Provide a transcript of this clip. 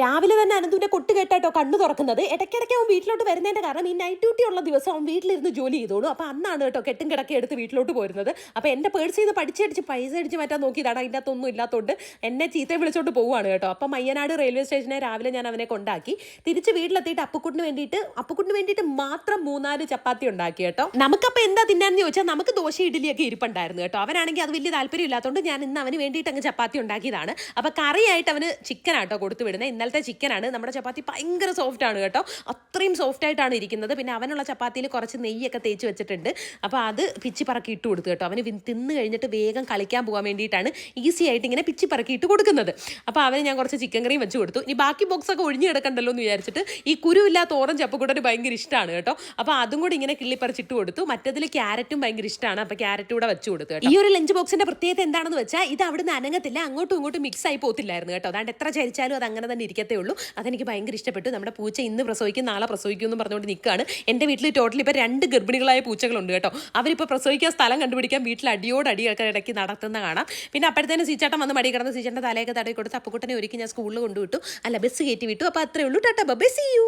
രാവിലെ തന്നെ അനന്തുവിന്റെ കൊട്ട് കേട്ടാട്ടോ കണ്ണു തുറക്കുന്നത്. ഇടയ്ക്കിടയ്ക്ക് അവൻ വീട്ടിലോട്ട് വരുന്നതിന്റെ കാരണം ഈ നൈറ്റ് ഡ്യൂട്ടി ഉള്ള ദിവസം അവൻ വീട്ടിലിരുന്ന് ജോലി ചെയ്തോളൂ. അപ്പൊ അന്നാണ് കേട്ടോ കെട്ടും കിടക്കെ എടുത്ത് വീട്ടിലോട്ട് പോരുന്നത്. അപ്പൊ എന്റെ പേഴ്സ് ചെയ്ത് പഠിച്ചടിച്ച് പൈസ അടിച്ച് മാറ്റാൻ നോക്കിയതാണ്. അതിന്റെ അകത്തൊന്നും ഇല്ലാത്തതുകൊണ്ട് എന്നെ ചീത്ത വിളിച്ചോണ്ട് പോവുകയാണ് കേട്ടോ. അപ്പൊ മയ്യനാട് റെയിൽവേ സ്റ്റേഷനെ രാവിലെ ഞാൻ അവനെ കൊണ്ടാക്കി. തിരിച്ച് വീട്ടിലെത്തിയിട്ട് അപ്പുക്കുട്ടിന് വേണ്ടിയിട്ട് അപ്പുക്കുട്ടിന് വേണ്ടിയിട്ട് മാത്രം മൂന്നാൽ ചപ്പാത്തി ഉണ്ടാക്കി കേട്ടോ. നമുക്കപ്പോൾ എന്താ തിന്നാന്ന് ചോദിച്ചാൽ നമുക്ക് ദോശ ഇഡ്ഡലിയൊക്കെ ഇരിപ്പുണ്ടായിരുന്നു കേട്ടോ. അവനാണെങ്കിൽ അത് വലിയ താല്പര്യം ഇല്ലാത്തതുകൊണ്ട് ഞാൻ ഇന്ന് അവന് വേണ്ടിയിട്ട് അങ്ങ് ചപ്പാത്തി ഉണ്ടാക്കിയതാണ്. അപ്പൊ കറിയായിട്ട് അവന് ചിക്കൻ ആട്ടോ കൊടുത്തു വിടുന്നത്. ഇന്നലത്തെ ചിക്കനാണ് നമ്മുടെ ചപ്പാത്തി ഭയങ്കര സോഫ്റ്റ് ആണ് കേട്ടോ. അത്രയും സോഫ്റ്റ് ആയിട്ടാണ് ഇരിക്കുന്നത്. പിന്നെ അവനുള്ള ചപ്പാത്തിയിൽ കുറച്ച് നെയ്യൊക്കെ തേച്ച് വെച്ചിട്ടുണ്ട്. അപ്പോൾ അത് പിച്ചി പറക്കി ഇട്ട് കൊടുത്തു കേട്ടോ. അവന് തിന്ന് കഴിഞ്ഞിട്ട് വേഗം കളിക്കാൻ പോകാൻ വേണ്ടിയിട്ടാണ് ഈസി ആയിട്ട് ഇങ്ങനെ പിച്ചി പറക്കി ഇട്ട് കൊടുക്കുന്നത്. അപ്പോൾ അവന് ഞാൻ കുറച്ച് ചിക്കൻ കറിയും വെച്ച് കൊടുത്തു. ഇനി ബാക്കി ബോക്സൊക്കെ ഒഴിഞ്ഞു കിടക്കണ്ടല്ലോ എന്ന് വിചാരിച്ചിട്ട് ഈ കുരുവില്ലാത്ത ഓറഞ്ച് അപ്പക്കൂട്ടന് ഭയങ്കര ഇഷ്ടമാണ് കേട്ടോ. അപ്പോൾ അതും കൂടി ഇങ്ങനെ കിള്ളിപ്പറിച്ചിട്ട് കൊടുത്തു. മറ്റതിൽ ക്യാരറ്റും ഭയങ്കര ഇഷ്ടമാണ് അപ്പോൾ ക്യാരറ്റ് കൂടെ വെച്ച് കൊടുത്തു ഈ ഒരു ലഞ്ച് ബോക്സിന്റെ പ്രത്യേകത എന്താണെന്ന് വെച്ചാൽ ഇത് അവിടുന്ന് അനങ്ങത്തില്ല. അങ്ങോട്ടും ഇങ്ങോട്ടും മിക്സ് ആയി പോത്തില്ലായിരുന്നു കേട്ടോ. അതാണ്ട് എത്ര ചരിച്ചാലും അത് അങ്ങനെ തന്നെ ഇരിക്കത്തേ ഉള്ളൂ അതെനിക്ക് ഭയങ്കര ഇഷ്ടപ്പെട്ടു. നമ്മുടെ പൂച്ച ഇന്ന് പ്രസവിക്കും നാളെ പ്രസവിക്കും എന്ന് പറഞ്ഞുകൊണ്ട് നിൽക്കുകയാണ് എന്റെ വീട്ടിൽ ടോട്ടൽ ഇപ്പോൾ രണ്ട് ഗർഭിണികളായ പൂച്ചകളുണ്ട് കേട്ടോ. അവരിപ്പോൾ പ്രസവിക്കാൻ സ്ഥലം കണ്ടുപിടിക്കാൻ വീട്ടിൽ അടിയോട് അടി ഇടയ്ക്ക് നടത്തുന്ന കാണാം. പിന്നെ അപ്പോഴത്തേനും സീച്ചാട്ടം വന്ന് മടി കിടന്ന് സീച്ചേട്ടന്റെ തലയൊക്കെ തടവി കൊടുത്ത് അപ്പുക്കുട്ടനെ ഒരുക്കി ഞാൻ സ്കൂളിൽ കൊണ്ടുവിട്ടു. അല്ല ബസ് കയറ്റി വിട്ടു. അപ്പോൾ അത്രേ ഉള്ളൂ. Tata bus U